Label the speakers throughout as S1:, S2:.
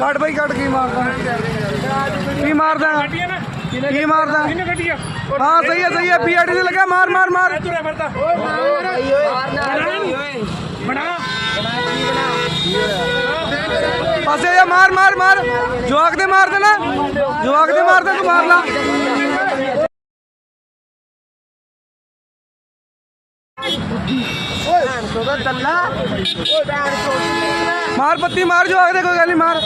S1: ਕੱਟ ਬਈ ਕੱਟ ਕੀ ਮਾਰਦਾ? ਕੀ ਮਾਰਦਾ? ਕੀ ਮਾਰਦਾ? ਹਾਂ ਸਹੀ ਹੈ ਸਹੀ ਹੈ ਪੀਆਰਟੀ ਤੇ ਲੱਗਾ ਮਾਰ ਮਾਰ ਮਾਰ।
S2: ਤੁਰਿਆ ਫਿਰਦਾ ਬਣਾ।
S1: ਪਾਸੇ ਜਾ ਮਾਰ ਮਾਰ ਮਾਰ। ਜਵਾਕ ਦੇ ਮਾਰ ਦੇਣਾ। ਜਵਾਕ ਦੇ ਮਾਰ ਦੇ ਤੂੰ ਮਾਰ ਲਾ। ਮਾਰ ਪੱਤੀ ਮਾਰ ਜਵਾਕ ਦੇ ਕੋਈ ਗੱਲ ਨਹੀਂ ਮਾਰ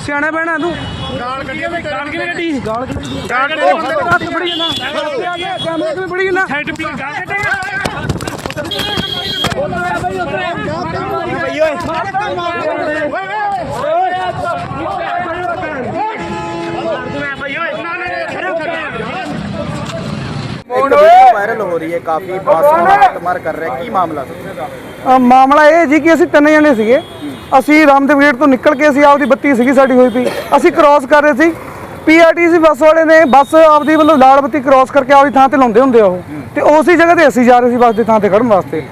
S1: ਸਿਆਣਾ ਬਹਿਣਾ ਤੂੰ
S2: ਗਾਲ ਵਿੱਚ ਗਾਲ ਕਿਹਨੇ ਗੱਡੀ
S1: ਗਾਲ
S2: ਗਾਲ
S1: ਹੱਥ ਫੜੀ ਜਾਣਾ ਕੈਮਰੇ ਤੇ ਫੜੀ ਜਾਣਾ
S2: ਸਾਈਡ ਪੀ ਗਾਲ ਕੱਢੇ
S3: ਇੱਕ ਵੀਡੀਓ ਵਾਇਰਲ ਹੋ ਰਹੀ ਹੈ, ਕਾਫੀ ਬੱਸ ਨੂੰ ਕੁੱਟਮਾਰ ਕਰ ਰਿਹਾ ਕੀ ਮਾਮਲਾ ਸੀ?
S1: ਮਾਮਲਾ ਇਹ ਜੀ ਕਿ ਅਸੀਂ ਤਿੰਨ ਜਣੇ ਸੀਗੇ। ਅਸੀਂ ਰਾਮਦੇਵ ਗੇਟ ਤੋਂ ਨਿਕਲ ਕੇ ਅਸੀਂ ਆਪਦੀ ਬੱਤੀ ਸੀਗੀ ਸਾਡੀ ਹੋਈ ਪਈ। ਅਸੀਂ ਕ੍ਰਾਸ ਕਰ ਰਹੇ ਸੀ। ਪੀਆਰਟੀਸੀ ਬੱਸ ਵਾਲੇ ਨੇ ਬੱਸ ਆਪਦੀ ਵੱਲੋਂ ਲਾਲ ਬੱਤੀ ਕ੍ਰਾਸ ਕਰਕੇ ਆਪਦੀ ਥਾਂ ਤੇ ਲਾਉਂਦੇ ਹੁੰਦੇ ਉਹ। ਤੇ ਉਸੇ ਜਗ੍ਹਾ ਤੇ ਅਸੀਂ ਜਾ ਰਹੇ ਸੀ ਬੱਸ ਦੀ ਥਾਂ ਤੇ ਖੜਨ ਵਾਸਤੇ।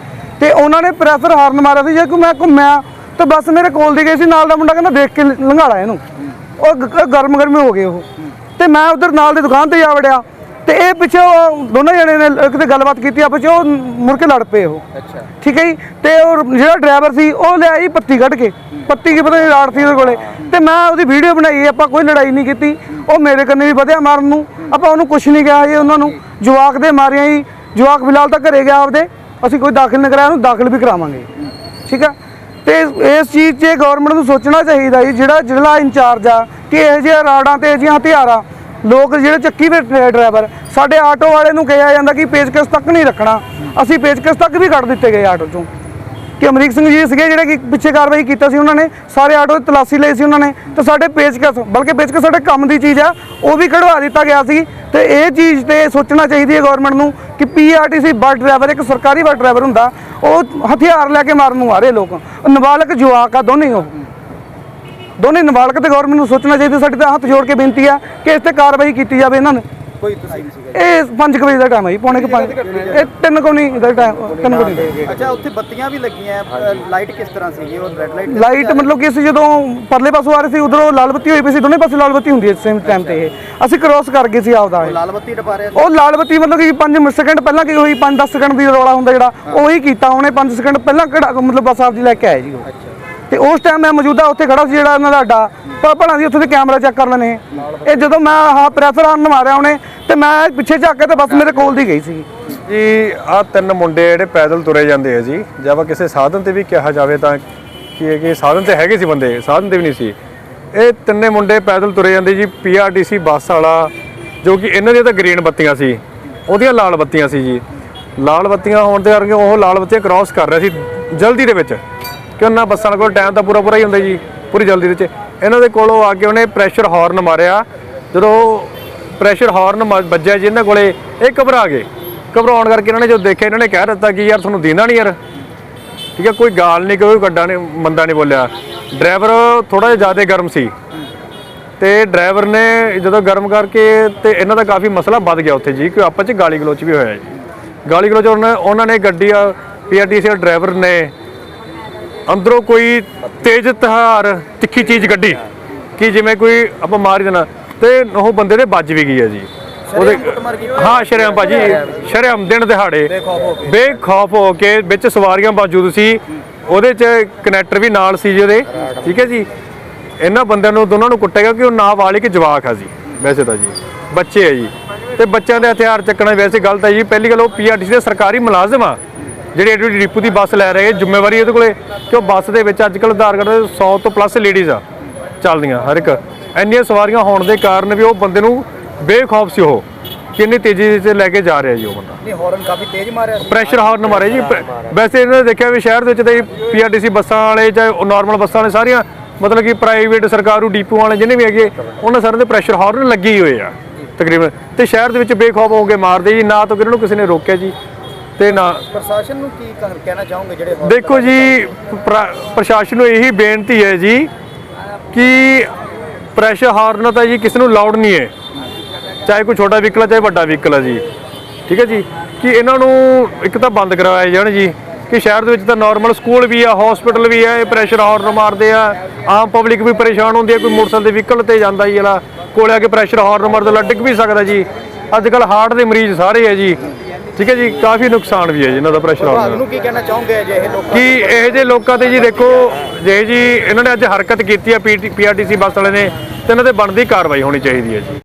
S1: ਤੇ ਉਹਨਾਂ ਨੇ ਪ੍ਰੈਸ਼ਰ ਹਾਰਨ ਮਾਰਿਆ ਸੀ। ਜੇ ਕੋਈ ਮੈਂ ਘੁੰਮਿਆ ਤੇ ਬੱਸ ਮੇਰੇ ਕੋਲ ਦੀ ਗਈ ਸੀ। ਨਾਲ ਦਾ ਮੁੰਡਾ ਕਹਿੰਦਾ ਦੇਖ ਕੇ ਲੰਘਾਲਾ ਇਹਨੂੰ। ਉਹ ਗਰਮ ਗਰਮੇ ਹੋ ਗਏ ਉਹ। ਤੇ ਮੈਂ ਉਧਰ ਨਾਲ ਦੀ ਦੁਕਾਨ ਤੇ ਜਾ ਵੜਿਆ। ਤੇ ਇਹ ਪਿੱਛੇ ਉਹ ਦੋਨੇ ਜਣੇ ਨੇ ਕਿਤੇ ਗੱਲਬਾਤ ਕੀਤੀ ਆਪਸ ਚ ਉਹ ਮੁੜ ਕੇ ਲੜ ਪਏ ਉਹ।
S3: ਅੱਛਾ।
S1: ਠੀਕ ਹੈ ਜੀ? ਤੇ ਉਹ ਜਿਹੜਾ ਡਰਾਈਵਰ ਸੀ ਉਹ ਲਿਆਈ ਪੱਤੀ ਕੱਢ ਕੇ। ਪੱਤੀ ਕੀ ਪਤਾ ਨਹੀਂ ਰਾੜ ਸੀ ਉਹਦੇ ਕੋਲੇ। ਤੇ ਮੈਂ ਉਹਦੀ ਵੀਡੀਓ ਬਣਾਈ ਆਪਾਂ ਕੋਈ ਲੜਾਈ ਨਹੀਂ ਕੀਤੀ। ਉਹ ਮੇਰੇ ਕੰਨੇ ਵੀ ਵਧਿਆ ਮਾਰਨ ਨੂੰ। ਆਪਾਂ ਉਹਨੂੰ ਕੁਝ ਨਹੀਂ ਕਿਹਾ ਜੀ ਉਹਨਾਂ ਨੂੰ। ਜਵਾਕ ਦੇ ਮਾਰਿਆ ਜੀ। ਜਵਾਕ ਫਿਲਹਾਲ ਤਾਂ ਘਰੇ ਗਿਆ ਆਪਦੇ। ਅਸੀਂ ਕੋਈ ਦਾਖਲ ਨਹੀਂ ਕਰਾਇਆ ਉਹਨੂੰ ਦਾਖਲ ਵੀ ਕਰਾਵਾਂਗੇ। ਠੀਕ ਆ? ਤੇ ਇਸ ਚੀਜ਼ 'ਚ ਗਵਰਨਮੈਂਟ ਨੂੰ ਸੋਚਣਾ ਚਾਹੀਦਾ ਜੀ ਜਿਹੜਾ ਜ਼ਿਲ੍ਹਾ ਇੰਚਾਰਜ ਆ ਕਿ ਇਹ ਜਿਹੇ ਰਾੜਾਂ ਤੇ ਇਹ ਜਿਹੀਆਂ ਹਥਿਆਰਾਂ ਲੋਕ ਜਿਹੜੇ ਚੱਕੀ ਦੇ ਡਰਾਈਵਰ, ਸਾਡੇ ਆਟੋ ਵਾਲੇ ਨੂੰ ਕਿਹਾ ਜਾਂਦਾ ਕਿ ਪੇਚਕਸ ਤੱਕ ਨਹੀਂ ਰੱਖਣਾ। ਅਸੀਂ ਪੇਚਕਸ ਤੱਕ ਵੀ ਕੱਢ ਦਿੱਤੇ ਗਏ ਆਟੋ ਚੋਂ। ਕਿ ਅਮਰੀਕ ਸਿੰਘ ਜੀ ਸੀਗੇ ਜਿਹੜੇ ਕਿ ਪਿੱਛੇ ਕਾਰਵਾਈ ਕੀਤਾ ਸੀ ਉਹਨਾਂ ਨੇ, ਸਾਰੇ ਆਟੋ ਦੀ ਤਲਾਸ਼ੀ ਲਈ ਸੀ ਉਹਨਾਂ ਨੇ, ਤੇ ਸਾਡੇ ਪੇਚਕਸ, ਬਲਕਿ ਪੇਚਕਸ ਸਾਡੇ ਕੰਮ ਦੀ ਚੀਜ਼ ਆ, ਉਹ ਵੀ ਕਢਵਾ ਦਿੱਤਾ ਗਿਆ ਸੀ। ਤੇ ਇਹ ਚੀਜ਼ ਤੇ ਸੋਚਣਾ ਚਾਹੀਦੀ ਹੈ ਗਵਰਨਮੈਂਟ ਨੂੰ ਕਿ ਪੀਆਰਟੀਸੀ ਬੱਸ ਡਰਾਈਵਰ, ਇੱਕ ਸਰਕਾਰੀ ਬੱਸ ਡਰਾਈਵਰ ਹੁੰਦਾ, ਉਹ ਹਥਿਆਰ ਲੈ ਕੇ ਮਾਰਨ ਨੂੰ ਆ ਰਹੇ ਲੋਕ। ਨਾਬਾਲਗ ਜਵਾਕ ਆ ਦੋਨੇ ਹੀ ਉਹ। ਦੋਨੇ ਨਾਬਾਲਗ ਤੇ ਗਵਰਨਮੈਂਟ ਨੂੰ ਸੋਚਣਾ ਚਾਹੀਦਾ ਸਾਡੀ ਤਾਂ ਹੱਥ ਜੋੜ ਕੇ ਬੇਨਤੀ ਆ ਕਿ ਇਸ ਤੇ ਕਾਰਵਾਈ ਕੀਤੀ ਜਾਵੇ ਇਹਨਾਂ ਨੇ।
S3: ਕੋਈ ਤੁਸੀਂ ਨਹੀਂ ਸੀਗਾ।
S1: ਇਹ 5 ਵਜੇ ਦਾ ਟਾਈਮ ਹੈ ਜੀ ਪੌਣੇ ਕੁ ਪੰਜ ਇਹ ਤਿੰਨ ਕੋ ਨਹੀਂ ਦਾ ਟਾਈਮ ਤਿੰਨ ਕੋ ਨਹੀਂ
S3: ਅੱਛਾ ਉੱਥੇ ਬੱਤੀਆਂ ਵੀ ਲੱਗੀਆਂ ਲਾਈਟ ਕਿਸ ਤਰ੍ਹਾਂ ਸੀਗੀ? ਉਹ ਰੈੱਡ ਲਾਈਟ
S1: ਲਾਈਟ ਮਤਲਬ ਕਿ ਅਸੀਂ ਜਦੋਂ ਪਰਲੇ ਪਾਸੋਂ ਆ ਰਹੇ ਸੀ ਉਧਰੋਂ ਲਾਲ ਬੱਤੀ ਹੋਈ ਪਈ ਸੀ ਦੋਨੇ ਪਾਸੇ ਲਾਲ ਬੱਤੀ ਹੁੰਦੀ ਹੈ ਸੇਮ ਟਾਈਮ ਤੇ ਇਹ। ਅਸੀਂ ਕ੍ਰੋਸ ਕਰ ਗਏ ਸੀ ਆਪਦਾ ਇਹ।
S3: ਲਾਲ ਬੱਤੀ ਟਪਾ ਰਿਹਾ ਸੀ?
S1: ਉਹ ਲਾਲ ਬੱਤੀ ਮਤਲਬ ਕਿ 5 ਸੈਕਿੰਡ ਪਹਿਲਾਂ ਕੀ ਹੋਈ? 5-10 ਸੈਕਿੰਡ ਦੀ ਰੌਲਾ ਹੁੰਦਾ ਜਿਹੜਾ ਉਹੀ ਕੀਤਾ ਉਹਨੇ 5 ਸੈਕਿੰਡ ਪਹਿਲਾਂ ਕਿਹੜਾ ਮਤਲਬ ਬੱਸ ਆਪਦੀ ਲੈ ਕੇ ਆਏ ਜੀ ਉਹ। ਤੇ ਉਸ ਟਾਈਮ ਮੈਂ ਮੌਜੂਦਾ ਉੱਥੇ ਖੜਾ ਸੀ ਜਿਹੜਾ ਇਹਨਾਂ ਦਾ ਅੱਡਾ। ਪਰ ਭਲਾ ਦੀ ਉੱਥੇ ਦੇ ਕੈਮਰਾ ਚੈੱਕ ਕਰ ਲੈਣੇ ਇਹ ਜਦੋਂ ਮੈਂ ਆਹ ਪ੍ਰੈਸ਼ਰ ਆਨ ਮਾਰਿਆ ਉਹਨੇ, ਤੇ ਮੈਂ ਪਿੱਛੇ ਝਾਕ ਕੇ ਤੇ ਬੱਸ ਮੇਰੇ ਕੋਲ ਦੀ ਗਈ ਸੀ।
S4: ਜੀ ਆ ਤਿੰਨ ਮੁੰਡੇ ਜਿਹੜੇ ਪੈਦਲ ਤੁਰੇ ਜਾਂਦੇ ਆ ਜੀ। ਜੇ ਆਪਾਂ ਕਿਸੇ ਸਾਧਨ ਤੇ ਵੀ ਕਿਹਾ ਜਾਵੇ ਤਾਂ ਕੀ ਹੈ ਕਿ ਸਾਧਨ ਤੇ ਹੈਗੇ ਸੀ ਬੰਦੇ, ਸਾਧਨ ਤੇ ਵੀ ਨਹੀਂ ਸੀ। ਇਹ ਤਿੰਨੇ ਮੁੰਡੇ ਪੈਦਲ ਤੁਰੇ ਜਾਂਦੇ ਜੀ ਪੀਆਰਟੀਸੀ ਬੱਸ ਵਾਲਾ, ਜੋ ਕਿ ਇਹਨਾਂ ਦੀਆਂ ਤਾਂ ਗ੍ਰੀਨ ਬੱਤੀਆਂ ਸੀ। ਉਹਦੀਆਂ ਲਾਲ ਬੱਤੀਆਂ ਸੀ ਜੀ। ਲਾਲ ਬੱਤੀਆਂ ਹੋਣ ਦੇ ਕਰਕੇ ਉਹ ਲਾਲ ਬੱਤੀਆਂ ਕ੍ਰਾਸ ਕਰ ਰਿਹਾ ਸੀ ਜਲਦੀ ਦੇ ਵਿੱਚ। ਕਿ ਉਹਨਾਂ ਬੱਸਾਂ ਕੋਲ ਟਾਈਮ ਤਾਂ ਪੂਰਾ ਪੂਰਾ ਹੀ ਹੁੰਦਾ ਜੀ, ਪੂਰੀ ਜਲਦੀ ਦੇ ਵਿੱਚ। ਇਹਨਾਂ ਦੇ ਕੋਲੋਂ ਆ ਕੇ ਉਹਨੇ ਪ੍ਰੈਸ਼ਰ ਹਾਰਨ ਮਾਰਿਆ। ਜਦੋਂ ਪ੍ਰੈਸ਼ਰ ਹਾਰਨ ਮ- ਵੱਜਿਆ ਜੀ ਇਹਨਾਂ ਕੋਲੇ, ਇਹ ਘਬਰਾ ਗਏ। ਘਬਰਾਉਣ ਕਰਕੇ ਇਹਨਾਂ ਨੇ ਜਦੋਂ ਦੇਖਿਆ, ਇਹਨਾਂ ਨੇ ਕਹਿ ਦਿੱਤਾ ਕਿ ਯਾਰ ਤੁਹਾਨੂੰ ਦੀਂਦਾ ਨਹੀਂ ਯਾਰ। ਠੀਕ ਹੈ, ਕੋਈ ਗਾਲ ਨਹੀਂ ਕੋਈ ਗੱਡਾ ਨਹੀਂ ਮੰਦਾ ਨਹੀਂ ਬੋਲਿਆ। ਡਰਾਈਵਰ ਥੋੜਾ ਜਿਹਾ ਜ਼ਿਆਦਾ ਗਰਮ ਸੀ। ਤੇ ਡਰਾਈਵਰ ਨੇ ਜਦੋਂ ਗਰਮ ਕਰਕੇ ਤੇ ਇਹਨਾਂ ਦਾ ਕਾਫੀ ਮਸਲਾ ਵੱਧ ਗਿਆ ਉੱਥੇ ਜੀ, ਕਿ ਆਪਸ ਚ ਗਾਲੀ ਗਲੋਚ ਵੀ ਹੋਇਆ ਜੀ। ਗਾਲੀ ਗਲੋਚ ਉਹਨਾਂ ਉਹਨਾਂ ਨੇ ਗੱਡੀ ਆ ਪੀਆਰਟੀਸੀ ਡਰਾਈਵਰ ਨੇ ਅੰਦਰੋਂ ਕੋਈ ਤੇਜ਼ ਤਹਾਰ ਤਿੱਖੀ ਚੀਜ਼ ਗੱਡੀ ਕਿ ਜਿਵੇਂ ਕੋਈ ਆਪਾਂ ਮਾਰ ਦੇਣਾ ਤੇ ਉਹ ਬੰਦੇ ਦੇ ਵੱਜ ਵੀ ਗਈ ਹੈ ਜੀ। ਉਹਦੇ? ਹਾਂ? ਸ਼ਰਮ ਭਾਜੀ ਸ਼ਰਮ ਦਿਨ ਦਿਹਾੜੇ। ਬੇਖੌਫ ਹੋ ਕੇ। ਵਿੱਚ ਸਵਾਰੀਆਂ ਮੌਜੂਦ ਸੀ। ਉਹਦੇ ਚ ਕਨੈਕਟਰ ਵੀ ਨਾਲ ਸੀ ਜੀ ਉਹਦੇ। ਠੀਕ ਹੈ ਜੀ। ਇਹਨਾਂ ਬੰਦਿਆਂ ਨੂੰ ਦੋਨਾਂ ਨੂੰ ਕੁੱਟੇਗਾ ਕਿ ਉਹ ਨਾਬਾਲਿਗ ਜਵਾਕ ਆ ਜੀ। ਵੈਸੇ ਤਾਂ ਜੀ। ਬੱਚੇ ਆ ਜੀ। ਤੇ ਬੱਚਿਆਂ ਦੇ ਹਥਿਆਰ ਚੱਕਣਾ ਵੈਸੇ ਗਲਤ ਹੈ ਜੀ। ਪਹਿਲੀ ਗੱਲ ਉਹ ਪੀਆਰਟੀਸੀ ਦੇ ਸਰਕਾਰੀ ਮੁਲਾਜ਼ਮ ਆ। ਜਿਹੜੇ ਐਡੀ ਡਿਪੂ ਦੀ ਬੱਸ ਲੈ ਰਹੇ ਜ਼ਿੰਮੇਵਾਰੀ ਇਹਦੇ ਕੋਲੇ ਕਿ ਉਹ ਬੱਸ ਦੇ ਵਿੱਚ ਅੱਜ ਕੱਲ੍ਹ ਆਧਾਰ ਕਾਰਡ ਦੇ 100 ਤੋਂ ਪਲੱਸ ਲੇਡੀਜ਼ ਆ ਚੱਲਦੀਆਂ ਹਰ ਇੱਕ। ਇੰਨੀਆਂ ਸਵਾਰੀਆਂ ਹੋਣ ਦੇ ਕਾਰਨ ਵੀ ਉਹ ਬੰਦੇ ਨੂੰ ਬੇਖੌਫ ਸੀ ਉਹ ਕਿੰਨੀ ਤੇਜ਼ੀ ਤੇ ਲੈ ਕੇ ਜਾ ਰਿਹਾ ਜੀ ਉਹ ਬੰਦਾ।
S3: ਨਹੀਂ ਹਾਰਨ ਕਾਫੀ ਤੇਜ਼ ਮਾਰਿਆ ਸੀ।
S4: ਪ੍ਰੈਸ਼ਰ ਹਾਰਨ ਮਾਰੇ ਜੀ ਵੈਸੇ ਇਹਨਾਂ ਨੇ ਦੇਖਿਆ ਵੀ ਸ਼ਹਿਰ ਦੇ ਵਿੱਚ ਤਾਂ ਪੀਆਰਟੀਸੀ ਬੱਸਾਂ ਵਾਲੇ ਚਾਹੇ ਨਾਰਮਲ ਬੱਸਾਂ ਵਾਲੇ ਸਾਰੀਆਂ ਮਤਲਬ ਕਿ ਪ੍ਰਾਈਵੇਟ ਸਰਕਾਰੂ ਡੀਪੂ ਵਾਲੇ ਜਿਹਨੇ ਵੀ ਹੈਗੇ ਉਹਨਾਂ ਸਾਰਿਆਂ ਦੇ ਪ੍ਰੈਸ਼ਰ ਹਾਰਨ ਲੱਗੇ ਹੋਏ ਆ ਤਕਰੀਬਨ। ਤੇ ਸ਼ਹਿਰ ਦੇ ਵਿੱਚ ਬੇਖੌਫ ਹੋ ਕੇ ਮਾਰਦੇ ਜੀ ਨਾ ਤਾਂ ਕਿਹਨਾਂ ਨੂੰ ਕਿਸੇ ਨੇ ਰੋਕਿਆ ਜੀ ਤੇ ਨਾ
S3: ਪ੍ਰਸ਼ਾਸਨ ਨੂੰ ਕੀ ਕਹਿ- ਕਹਿਣਾ ਚਾਹੋਗੇ ਜਿਹੜੇ
S4: ਦੇਖੋ ਜੀ ਪ੍ਰ- ਪ੍ਰਸ਼ਾਸਨ ਨੂੰ ਇਹੀ ਬੇਨਤੀ ਹੈ ਜੀ ਕਿ ਪ੍ਰੈਸ਼ਰ ਹਾਰਨ ਤਾਂ ਜੀ ਕਿਸੇ ਨੂੰ ਲਾਉਡ ਨਹੀਂ ਹੈ। ਚਾਹੇ ਕੋਈ ਛੋਟਾ ਵਹੀਕਲ ਹੈ ਚਾਹੇ ਵੱਡਾ ਵਹੀਕਲ ਹੈ ਜੀ। ਠੀਕ ਹੈ ਜੀ? ਕਿ ਇਹਨਾਂ ਨੂੰ ਇੱਕ ਤਾਂ ਬੰਦ ਕਰਵਾਇਆ ਜਾਣ ਜੀ। ਕਿ ਸ਼ਹਿਰ ਦੇ ਵਿੱਚ ਤਾਂ ਨਾਰਮਲ ਸਕੂਲ ਵੀ ਆ ਹਸਪੀਟਲ ਵੀ ਆ ਇਹ ਪ੍ਰੈਸ਼ਰ ਹਾਰਨ ਮਾਰਦੇ ਆ। ਆਮ ਪਬਲਿਕ ਵੀ ਪਰੇਸ਼ਾਨ ਹੁੰਦੀ ਹੈ ਕੋਈ ਮੋਟਰਸਾਈਕਲ ਦੇ ਵਹੀਕਲ ਤੇ ਜਾਂਦਾ ਜੀ ਜਿਹੜਾ ਕੋਲੇ ਆ ਕੇ ਪ੍ਰੈਸ਼ਰ ਹਾਰਨ ਮਾਰਦਾ ਲਾ ਡਿੱਗ ਵੀ ਸਕਦਾ ਜੀ। ਅੱਜ ਕੱਲ ਹਾਰਟ ਦੇ ਮਰੀਜ਼ ਸਾਰੇ ਆ ਜੀ। ਠੀਕ ਹੈ ਜੀ ਕਾਫੀ ਨੁਕਸਾਨ ਵੀ ਹੈ ਜੀ ਇਹਨਾਂ ਦਾ ਪ੍ਰੈਸ਼ਰ ਨਾਲ।
S3: ਤੁਹਾਨੂੰ ਕੀ ਕਹਿਣਾ ਚਾਹੋਗੇ ਜੇ ਇਹ ਲੋਕ
S4: ਕਿ ਇਹ ਜੇ ਲੋਕਾਂ ਤੇ ਜੀ ਦੇਖੋ ਜੇ ਜੀ ਇਹਨਾਂ ਨੇ ਅੱਜ ਹਰਕਤ ਕੀਤੀ ਆ ਪੀਆਰਟੀਸੀ ਬੱਸ ਵਾਲੇ ਨੇ ਤੇ ਇਹਨਾਂ ਤੇ ਬਣਦੀ ਕਾਰਵਾਈ ਹੋਣੀ ਚਾਹੀਦੀ ਹੈ ਜੀ।